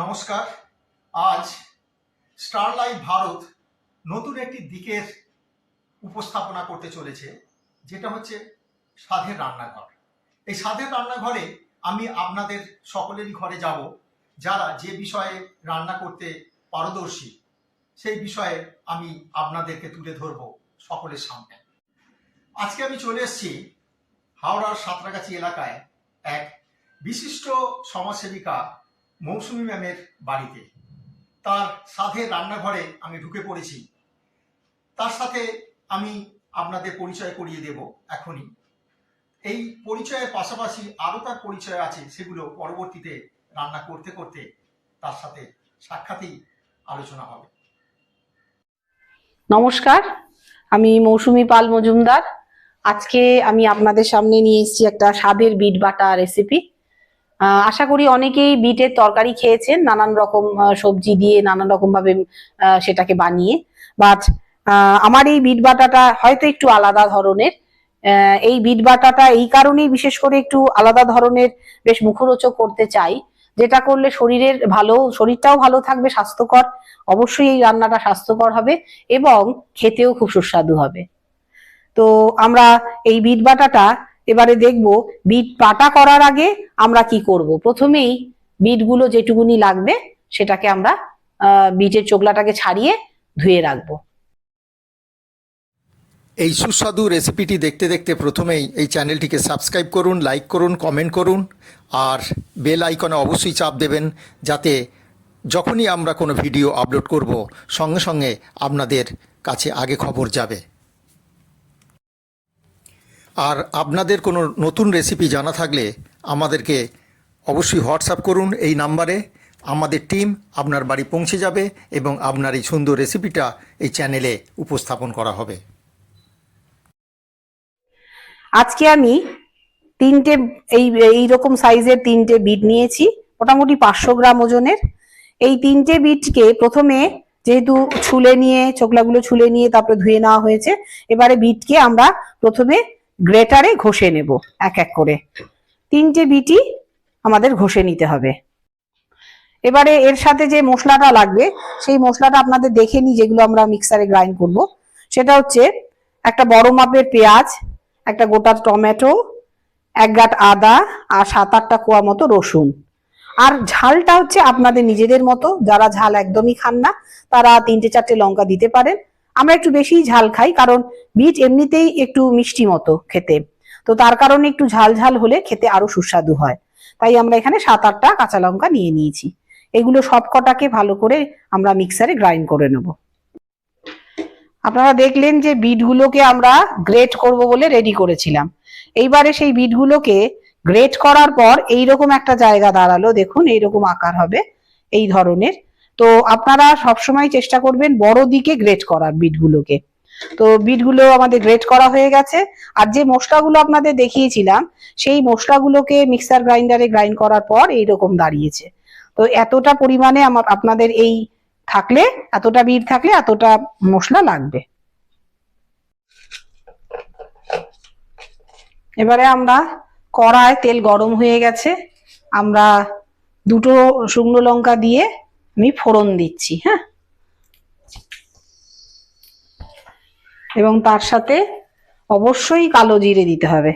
নমস্কার। আজ স্টারলাইট ভারত নতুন একটি দিকের উপস্থাপনা করতে চলেছে, যেটা হচ্ছে স্বাদের রান্নাঘর। এই স্বাদের রান্নাঘরে আমি আপনাদের সকলেরই ঘরে যাব, যারা যে বিষয়ে রান্না করতে পারদর্শী, সেই বিষয়ে আমি আপনাদেরকে তুলে ধরব সকলের সামনে। আজকে আমি চলে এসেছি হাওড়ার সাঁতরাগাছি এলাকায় এক বিশিষ্ট সমাজসেবিকা মৌসুমী ম্যামের বাড়িতে। তার সাথে রান্নাঘরে আমি ঢুকে পড়েছি। তার সাথে আমি আপনাদের পরিচয় করিয়ে দেব এখনই। এই পরিচয়ের পাশাপাশি আরও তার পরিচয় আছে, সেগুলো পরবর্তীতে রান্না করতে করতে তার সাথে সাক্ষাতেই আলোচনা হবে। নমস্কার, আমি মৌসুমি পাল মজুমদার। আজকে আমি আপনাদের সামনে নিয়ে এসেছি একটা স্বাদের বিট বাটা রেসিপি আশা করি অনেকেই বিটের তরকারি খেয়েছেন, নানান রকম সবজি দিয়ে নানান রকম ভাবে সেটাকে বানিয়ে। বাট আমার এই বিট বাটাটা হয়তো একটু আলাদা ধরনের। এই বিট বাটাটা এই কারণেই বিশেষ করে একটু আলাদা ধরনের বেশ মুখরোচক করতে চাই। যেটা করলে শরীরের ভালো, শরীরটাও ভালো থাকবে, স্বাস্থ্যকর। অবশ্যই এই রান্নাটা স্বাস্থ্যকর হবে এবং খেতেও খুব সুস্বাদু হবে। তো আমরা এই বিট বাটাটা এবারে দেখব বিট পাটা করার আগে আমরা কি করব? প্রথমেই বিটগুলো যেটুকুনি লাগবে সেটাকে আমরা বিটের চোকলাটাকে ছাড়িয়ে ধুয়ে রাখব। এই সুস্বাদু রেসিপিটি দেখতে দেখতে প্রথমেই এই চ্যানেলটিকে সাবস্ক্রাইব করুন লাইক করুন কমেন্ট করুন, আর বেল আইকনে অবশ্যই চাপ দেবেন যাতে যখনই আমরা কোনো ভিডিও আপলোড করব, সঙ্গে সঙ্গে আপনাদের কাছে আগে খবর যাবে। আর আপনাদের কোনো নতুন রেসিপি জানা থাকলে আমাদেরকে অবশ্যই হোয়াটসঅ্যাপ করুন এই নাম্বারে। আমাদের টিম আপনার বাড়ি পৌঁছে যাবে এবং আপনার এই সুন্দর রেসিপিটা এই চ্যানেলে উপস্থাপন করা হবে। আজকে আমি তিনটে, এই এইরকম সাইজের তিনটে বিট নিয়েছি, মোটামুটি পাঁচশো গ্রাম ওজনের। এই তিনটে বিটকে প্রথমে যেহেতু ছুলে নিয়ে চোকলাগুলো ছুলে নিয়ে তারপরে ধুয়ে নেওয়া হয়েছে, এবারে বিটকে আমরা প্রথমে গ্রেটারে ঘষে নেব, এক এক করে। তিনটে বিটই আমাদের ঘষে নিতে হবে। এবারে এর সাথে যে মশলাটা লাগবে, সেই মশলাটা আপনাদের দেখে নিই যেগুলো আমরা মিক্সারে গ্রাইন্ড করব। সেটা হচ্ছে একটা বড় মাপের পেঁয়াজ, একটা গোটা টমেটো, এক গাঁট আদা আর সাত আটটা কোয়া মতো রসুন। আর ঝালটা হচ্ছে আপনাদের নিজেদের মতো, যারা ঝাল একদমই খান না, তারা তিনটে চারটে লঙ্কা দিতে পারেন। আমরা একটু বেশি ঝাল খাই, কারণ বিট এমনিতেই একটু মিষ্টি মতো খেতে। তো তার কারণে একটু ঝাল ঝাল হলে খেতে আরও সুস্বাদু হয়। তাই আমরা এখানে সাত আটটা কাঁচা লঙ্কা নিয়ে নিয়েছি। এগুলো সব কটাকে ভালো করে আমরা মিক্সারে গ্রাইন্ড করে নেব। আপনারা দেখলেন যে বিটগুলোকে আমরা গ্রেট করব বলে রেডি করেছিলাম। এইবারে সেই বিটগুলোকে গ্রেট করার পর এইরকম একটা জায়গা দাঁড়াল। দেখুন, এইরকম আকার হবে এই ধরনের তো আপনারা সবসময় চেষ্টা করবেন বড় দিকে গ্রেট করার বিটগুলোকে তো বিটগুলো আমাদের গ্রেট করা হয়ে গেছে। আর যে মশলাগুলো আপনাদের দেখিয়েছিলাম, সেই মশলাগুলোকে মিক্সার গ্রাইন্ডারে গ্রাইন্ড করার পর এইরকম দাঁড়িয়েছে। তো এতটা পরিমাণে আমার, আপনাদের এই থাকলে, এতটা বিট থাকলে এতটা মশলা লাগবে। এবারে আমরা কড়ায় তেল গরম হয়ে গেছে। আমরা দুটো শুকনো লঙ্কা দিয়ে আমি ফোড়ন দিচ্ছি হ্যাঁ? এবং তার সাথে অবশ্যই কালো জিরে দিতে হবে।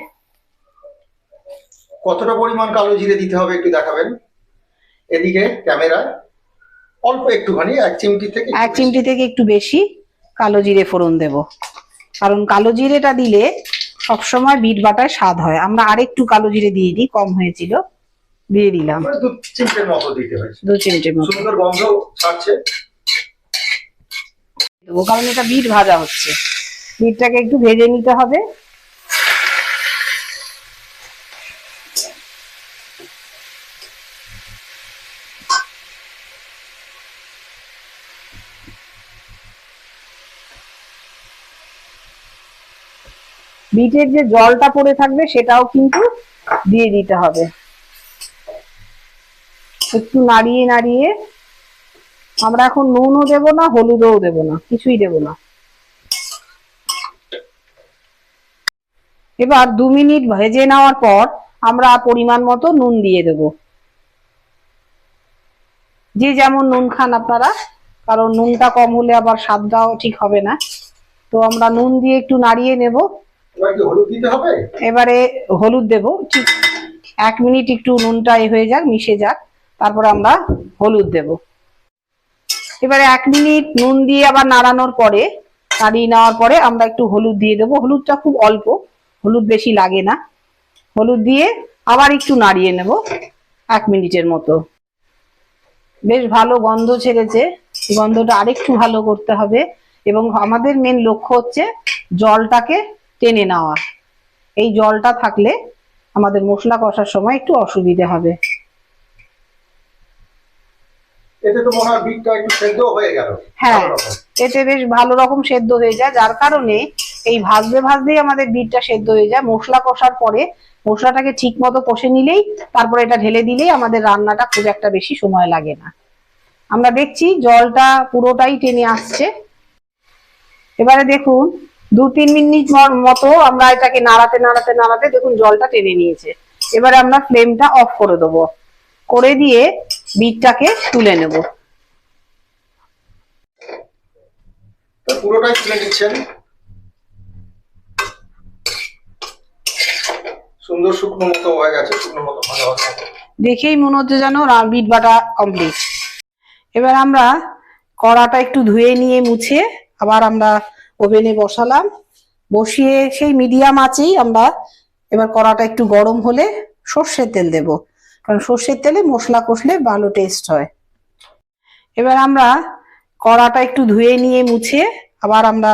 কতটা পরিমাণ কালো জিরে দিতে হবে একটু দেখাবেন? এদিকে ক্যামেরায় অল্প একটুখানি এক চিমটি থেকে একটু এক বেশি। চিমটি থেকে একটু বেশি কালো জিরে ফোড়ন দেব। কারণ কালো জিরেটা দিলে সবসময় বিট বাটায় স্বাদ হয়। আমরা আরেকটু কালো জিরে দিয়ে দিই কম হয়েছিল। দিয়ে দিলাম। দু চিমটের মতো দিতে হয়েছে দু চিমটির মতো। সুন্দর গন্ধ ছাড়ছে। দেবো কারণ এটা বিট ভাজা হচ্ছে। বিটটাকে একটু ভেজে নিতে হবে। বিটের যে জলটা পড়ে থাকবে সেটাও কিন্তু দিয়ে দিতে হবে। একটু নাড়িয়ে নাড়িয়ে আমরা এখন নুনও দেব না হলুদও দেব না কিছুই দেব না। এবার দু মিনিট ভেজে নেওয়ার পর আমরা পরিমাণ মতো নুন দিয়ে দেব। যে যেমন নুন খান আপনারা কারণ নুনটা কম হলে আবার স্বাদটাও ঠিক হবে না। তো আমরা নুন দিয়ে একটু নাড়িয়ে নেব। এবার হলুদ দেব। ঠিক এক মিনিট একটু নুনটা এ হয়ে যাক মিশে যাক। তারপর আমরা হলুদ দেব। এবারে এক মিনিট নুন দিয়ে আবার নাড়ানোর পরে, নাড়িয়ে নেওয়ার পরে আমরা একটু হলুদ দিয়ে দেবো। হলুদটা খুব অল্প, হলুদ বেশি লাগে না। হলুদ দিয়ে আবার একটু নাড়িয়ে নেব, এক মিনিটের মতো। বেশ ভালো গন্ধ ছেড়েছে। গন্ধটা আরেকটু ভালো করতে হবে এবং আমাদের মেন লক্ষ্য হচ্ছে জলটাকে টেনে নেওয়া। এই জলটা থাকলে আমাদের মশলা কষার সময় একটু অসুবিধে হবে। এতে তো মনে হয় বিটটা একটু সেদ্ধ হয়ে গেল। হ্যাঁ এতে বেশ ভালো রকম সেদ্ধ হয়ে যায় যার কারণে এই ভাজতে ভাজতেই আমাদের বিটটা সেদ্ধ হয়ে যায়। মশলা কষার পরে মশলাটাকে ঠিক মতো কষে নিলেই তারপরে এটা ঢেলে দিলেই আমাদের রান্নাটা খুব একটা বেশি সময় লাগে না। আমরা দেখছি জলটা পুরোটাই টেনে আসছে। এবারে দেখুন দু তিন মিনিট মতো আমরা এটাকে নাড়াতে নাড়াতে নাড়াতে দেখুন জলটা টেনে নিয়েছে। এবারে আমরা ফ্লেমটা অফ করে দেবো। করে দিয়ে বিটটাকে তুলে নেব। পুরোটাই তুলে নিচ্ছেন। সুন্দর শুকনো মতো হয়ে গেছে শুকনো মতো ভালো হবে দেখেই মনে হচ্ছে যেন বিট বাটা কমপ্লিট এবার আমরা কড়াটা একটু ধুয়ে নিয়ে মুছে আবার আমরা ওভেনে বসালাম। বসিয়ে সেই মিডিয়াম আঁচেই আমরা এবার কড়াটা একটু গরম হলে সর্ষের তেল দেব। কারণ সর্ষের তেলে মশলা কষলে ভালো টেস্ট হয়। এবার আমরা কড়াটা একটু ধুয়ে নিয়ে মুছে আবার আমরা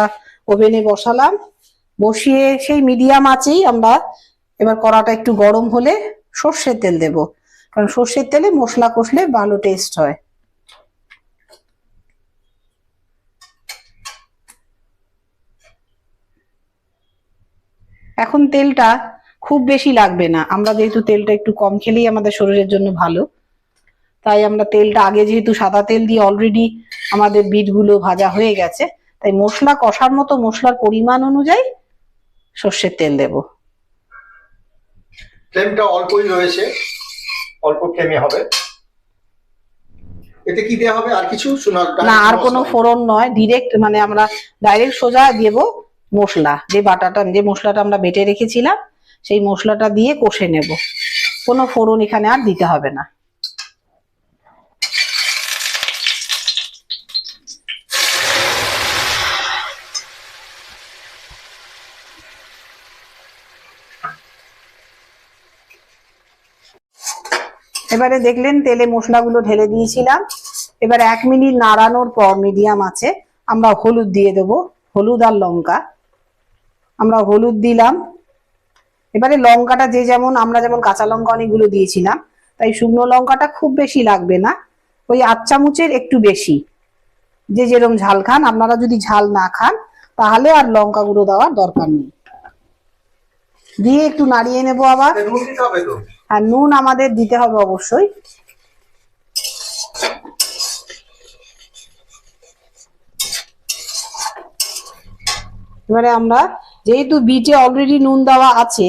ওভেনে বসালাম। বসিয়ে সেই মিডিয়াম আঁচেই আমরা এবার কড়াটা একটু গরম হলে সর্ষের তেল দেব। কারণ সর্ষের তেলে মশলা কষলে ভালো টেস্ট হয়। এখন তেলটা খুব বেশি লাগবে না। আমরা যেহেতু তেলটা একটু কম খেলেই আমাদের শরীরের জন্য ভালো। তাই আমরা তেলটা আগে যেহেতু সাদা তেল দিয়ে অলরেডি আমাদের বিটগুলো ভাজা হয়ে গেছে তাই মশলা কষার মতো মশলার পরিমাণ অনুযায়ী সর্ষের তেল দেবো। ফ্লেমটা অল্পই রয়েছে অল্প ফ্লেমে হবে। এতে কি দেওয়া হবে? আর কিছু? শোনা না আর কোনো ফোড়ন নয়। ডিরেক্ট মানে আমরা ডাইরেক্ট সোজা দেব মশলা যে বাটাটা যে মশলাটা আমরা বেটে রেখেছিলাম। সেই মশলাটা দিয়ে কষে নেব। কোনো ফোড়ন এখানে আর দিতে হবে না। এবারে দেখলেন তেলে মশলাগুলো ঢেলে দিয়েছিলাম। এবার এক মিনিট নাড়ানোর পর মিডিয়াম আছে, আমরা হলুদ দিয়ে দেব, হলুদ আর লঙ্কা। আমরা হলুদ দিলাম এবারে লঙ্কাটা যে যেমন আমরা যেমন কাঁচা লঙ্কা অনেকগুলো দিয়েছিলাম তাই শুকনো লঙ্কাটা খুব বেশি লাগবে না। ওই আট চামচের একটু বেশি। যে যেরকম ঝাল খান আপনারা যদি ঝাল না খান তাহলে আর লঙ্কা গুঁড়ো দেওয়ার দরকার নেই। দিয়ে একটু নাড়িয়ে নেব আবার। নুন দিতে হবে তো? আর নুন আমাদের দিতে হবে অবশ্যই। এবারে আমরা যেহেতু বিটে অলরেডি নুন দেওয়া আছে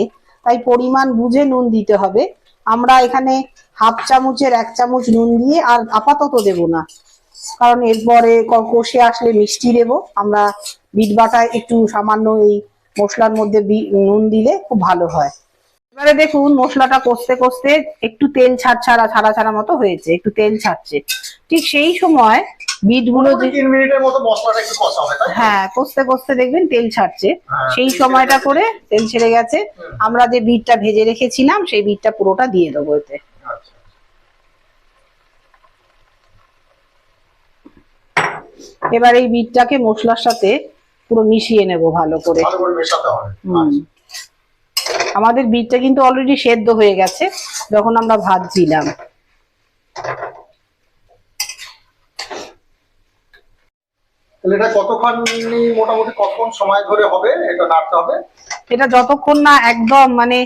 তাই পরিমাণ বুঝে নুন দিতে হবে। আমরা এখানে হাফ চামচের এক চামচ নুন দিয়ে আর আপাতত দেব না। কারণ এরপরে কষে আসলে মিষ্টি দেব। আমরা বিট বাটায় একটু সামান্য এই মশলার মধ্যে নুন দিলে খুব ভালো হয়। এবারে দেখুন, মশলাটা কষতে কষতে একটু তেল ছাড় ছাড়া ছাড়া ছাড়া মতো হয়েছে, একটু তেল ছাড়ছে। ঠিক সেই সময় বিটগুলো যে তিন মিনিটের মতো মশলাটা একটু কষা হবে তাই হ্যাঁ কষতে কষতে দেখবেন তেল ছাড়ছে। হ্যাঁ, সেই সময়টা করে তেল ছেড়ে গেছে। আমরা যে বিটটা ভেজে রেখেছিলাম সেই বিটটা পুরোটা দিয়ে দেবো এতে। আচ্ছা। এবার এই বিটটাকে মশলার সাথে পুরো মিশিয়ে নেব ভালো করে। আচ্ছা। আমাদের বিটটা কিন্তু অলরেডি সেদ্ধ হয়ে গেছে যখন আমরা ভাজছিলাম। তাহলে এটা কতক্ষণ মোটামুটি কতক্ষণ সময় ধরে হবে? এটা নাড়তে হবে? এটা যতক্ষণ না একদম মানে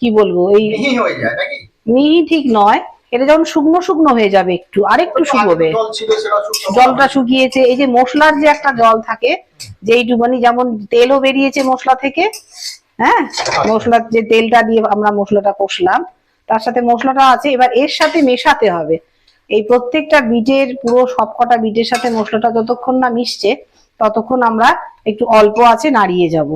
কি বলব এই মিহি হয়ে যায় নাকি? মিহি ঠিক নয়। এটা যখন শুকনো শুকনো হয়ে যাবে একটু আরেকটু শুকোবে। জলটা শুকিয়েছে। এই যে মশলার যে একটা জল থাকে যেইটুখানি যেমন তেলও বেরিয়েছে মশলা থেকে হ্যাঁ? মশলার যে তেলটা দিয়ে আমরা মশলাটা কষলাম তার সাথে মশলাটা আছে। এবার এর সাথে মেশাতে হবে। এই প্রত্যেকটা বিটের পুরো সবকটা বিটের সাথে মশলাটা যতক্ষণ না মিশছে ততক্ষণ আমরা একটু অল্প আছে নাড়িয়ে যাব।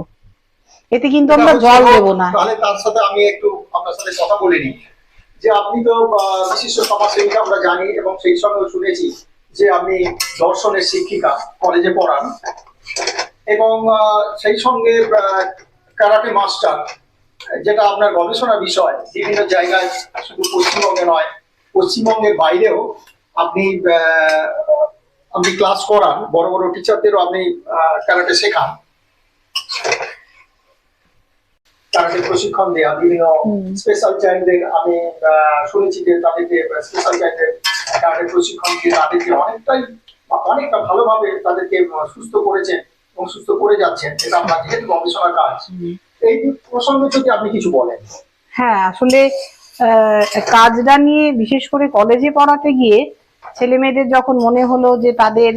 এতে কিন্তু আমরা জল দেব না। তাহলে তার সাথে আমি একটু আপনার সাথে কথা বলে নিই। যে আপনি তো বিশিষ্ট সমাজসেবিকা আমরা জানি এবং সেই সঙ্গে শুনেছি যে আপনি দর্শনের শিক্ষিকা কলেজে পড়ান এবং সেই সঙ্গে কারাটে মাস্টার যেটা আপনার গবেষণা বিষয় বিভিন্ন জায়গায় শুধু পশ্চিমবঙ্গে নয় পশ্চিমবঙ্গের বাইরেও আপনি আপনি ক্লাস করান বড় বড় টিচারদেরও আপনি কারাটে শেখান। কারাটে প্রশিক্ষণ দেওয়া বিভিন্ন স্পেশাল চাইল্ডদের আমি শুনেছি যে তাদেরকে স্পেশাল চাইল্ডদের কারাটে প্রশিক্ষণ দিয়ে তাদেরকে অনেকটাই অনেকটা ভালোভাবে তাদেরকে সুস্থ করেছেন এবং সুস্থ করে যাচ্ছেন। এটা আপনার যেহেতু গবেষণা কাজ। এই প্রসঙ্গে যদি আপনি কিছু বলেন। হ্যাঁ আসলে কাজটা নিয়ে বিশেষ করে কলেজে পড়াতে গিয়ে ছেলে মেয়েদের যখন মনে হলো যে তাদের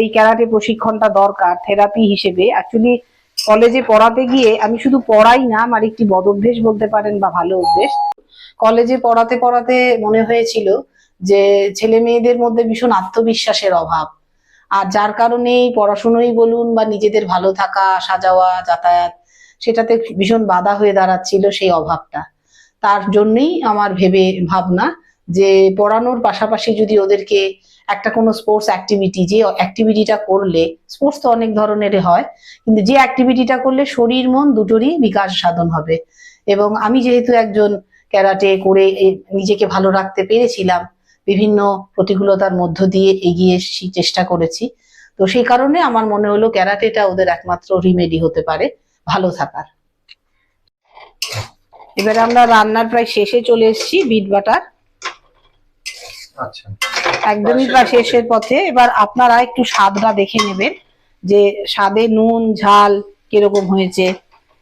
এই ক্যারাটে প্রশিক্ষণটা দরকার থেরাপি হিসেবে অ্যাকচুয়ালি কলেজে পড়াতে গিয়ে আমি শুধু পড়াই না, আমার একটি বদ অভ্যেস বলতে পারেন বা ভালো অভ্যেস। কলেজে পড়াতে পড়াতে মনে হয়েছিল যে ছেলে মেয়েদের মধ্যে ভীষণ আত্মবিশ্বাসের অভাব। আর যার কারণেই পড়াশুনোই বলুন বা নিজেদের ভালো থাকা আসা যাওয়া যাতায়াত, সেটাতে ভীষণ বাধা হয়ে দাঁড়াচ্ছিল সেই অভাবটা। তার জন্যই আমার ভেবে ভাবনা যে পড়ানোর পাশাপাশি যদি ওদেরকে একটা কোনো স্পোর্টস অ্যাক্টিভিটি যে অ্যাক্টিভিটিটা করলে স্পোর্টস তো অনেক ধরনের হয়, কিন্তু যে অ্যাক্টিভিটিটা করলে শরীর, মন দুটোরই বিকাশ সাধন হবে। এবং আমি যেহেতু একজন ক্যারাটে করে নিজেকে ভালো রাখতে পেরেছিলাম, বিভিন্ন প্রতিকূলতার মধ্য দিয়ে এগিয়ে এসেছি, চেষ্টা করেছি, তো সেই কারণে আমার মনে হলো ক্যারাটেটা ওদের একমাত্র রিমেডি হতে পারে, ভালো থাকার। এবারে আমরা রান্নার প্রায় শেষে চলে এসেছি বিট বাটার। আচ্ছা। একদমই প্রায় শেষের পথে। এবার আপনারা একটু স্বাদটা দেখে নেবেন যে স্বাদে নুন ঝাল কীরকম হয়েছে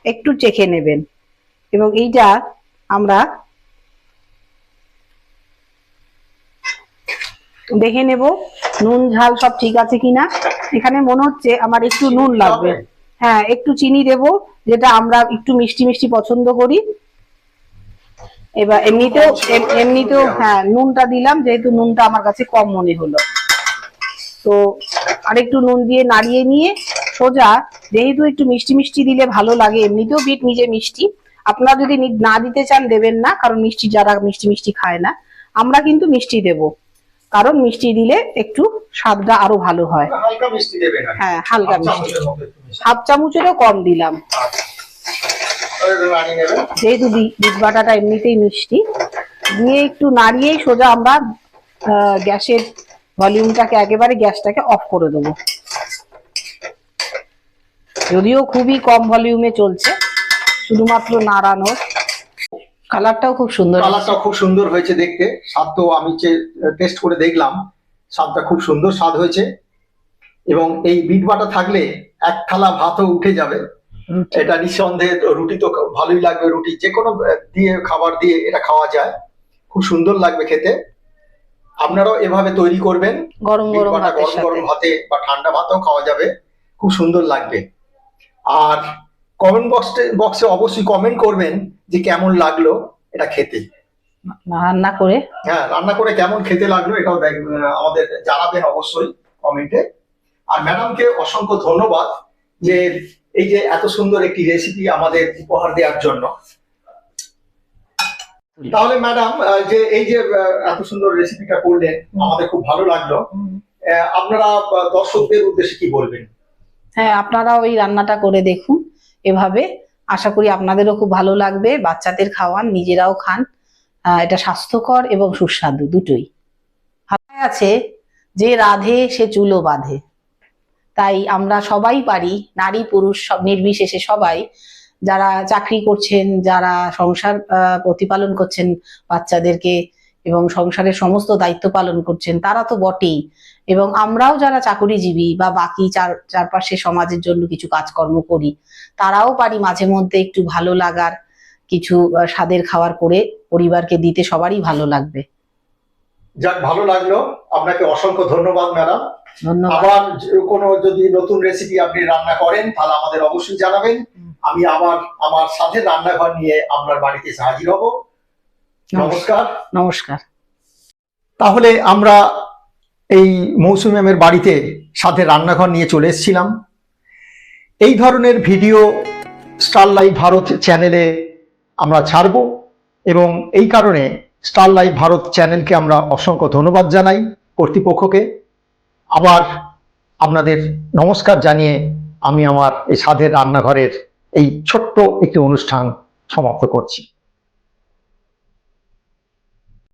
একটু চেখে নেবেন। এবং এইটা আমরা দেখে নেব নুন ঝাল সব ঠিক আছে কিনা? এখানে মনে হচ্ছে আমার একটু নুন লাগবে। হ্যাঁ একটু চিনি দেব যেটা আমরা একটু মিষ্টি মিষ্টি পছন্দ করি। এবার এমনিতেও এম- এমনিতেও হ্যাঁ নুনটা দিলাম যেহেতু নুনটা আমার কাছে কম মনে হলো। তো আরেকটু নুন দিয়ে নাড়িয়ে নিয়ে সোজা যেহেতু একটু মিষ্টি মিষ্টি দিলে ভালো লাগে এমনিতেও বিট নিজে মিষ্টি। আপনারা যদি নি- দিতে চান দেবেন না কারণ মিষ্টি যারা মিষ্টি মিষ্টি খায় না আমরা কিন্তু মিষ্টি দেব। কারণ মিষ্টি দিলে একটু স্বাদটা আরও ভালো হয়। হ্যাঁ হালকা মিষ্টি। হাফ চামচেরও কম দিলাম। যেহেতু বিট বাটাটা এমনিতেই মিষ্টি। দিয়ে একটু নাড়িয়েই সোজা আমরা গ্যাসের ভলিউমটাকে একেবারে গ্যাসটাকে অফ করে দেবো। যদিও খুবই কম ভলিউমে চলছে শুধুমাত্র নাড়ানোর। কালারটাও খুব সুন্দর কালারটা খুব সুন্দর হয়েছে দেখতে। স্বাদ তো আমি টেস্ট করে দেখলাম স্বাদটা খুব সুন্দর স্বাদ হয়েছে। এবং এই বিট বাটা থাকলে এক থালা ভাতও উঠে যাবে। এটা নিঃসন্দেহে রুটি তো ভালোই লাগবে রুটি যে কোনো দিয়ে খাবার দিয়ে এটা খাওয়া যায়। খুব সুন্দর লাগবে খেতে। আপনারাও এভাবে তৈরি করবেন। গরম গরম গরম গরম ভাতে বা ঠান্ডা ভাতেও খাওয়া যাবে। খুব সুন্দর লাগবে। আর কমেন্ট বক্সে বক্সে অবশ্যই কমেন্ট করবেন যে কেমন লাগল এটা খেতে। রান্না করে। হ্যাঁ রান্না করে কেমন খেতে লাগল এটাও আমাদের জানাবেন অবশ্যই কমেন্টে আর ম্যাডামকে অসংখ্য ধন্যবাদ যে এই যে এত সুন্দর একটি রেসিপি আমাদের উপহার দেওয়ার জন্য। তাহলে ম্যাডাম যে এই যে এত সুন্দর রেসিপিটা করলেন আমাদের খুব ভালো লাগল। আহ, আপনারা দর্শকদের উদ্দেশ্যে কি বলবেন? হ্যাঁ আপনারা ওই রান্নাটা করে দেখুন এভাবে। আশা করি আপনাদেরও খুব ভালো লাগবে। বাচ্চাদের খাওয়ান নিজেরাও খান। আহ, এটা স্বাস্থ্যকর এবং সুস্বাদু দুটোই। আছে যে রাধে সে চুলো বাঁধে। তাই আমরা সবাই পারি, নারী, পুরুষ, সব নির্বিশেষে সবাই, যারা চাকরি করছেন, যারা সংসার প্রতিপালন করছেন বাচ্চাদেরকে এবং সংসারের সমস্ত দায়িত্ব পালন করছেন, তারা তো বটেই। এবং আমরাও যারা চাকরিজীবী বা বাকি চার, চারপাশে সমাজের জন্য কিছু কাজকর্ম করি, তারাও পারি মাঝে মধ্যে একটু ভালো লাগার, কিছু স্বাদের খাবার করে পরিবারকে দিতে সবারই ভালো লাগবে। যাক, ভালো লাগল। আপনাকে অসংখ্য ধন্যবাদ, ম্যাডাম। আবার কোনো যদি নতুন রেসিপি আপনি রান্না করেন তাহলে আমাদের অবশ্যই জানাবেন। আমি আবার আমার সাথে রান্নাঘর নিয়ে আপনার বাড়িতে হাজির হব। নমস্কার। নমস্কার। তাহলে আমরা এই মৌসুমি ম্যামের বাড়িতে সাথে রান্নাঘর নিয়ে চলে এসেছিলাম। এই ধরনের ভিডিও স্টার লাইভ ভারত চ্যানেলে আমরা ছাড়ব এবং এই কারণে স্টার লাইভ ভারত চ্যানেলকে আমরা অসংখ্য ধন্যবাদ জানাই কর্তৃপক্ষকে। আবার আপনাদের নমস্কার জানিয়ে আমি আমার এই সাধের রান্নাঘরের এই ছোট্ট একটি অনুষ্ঠান সমাপ্ত করছি।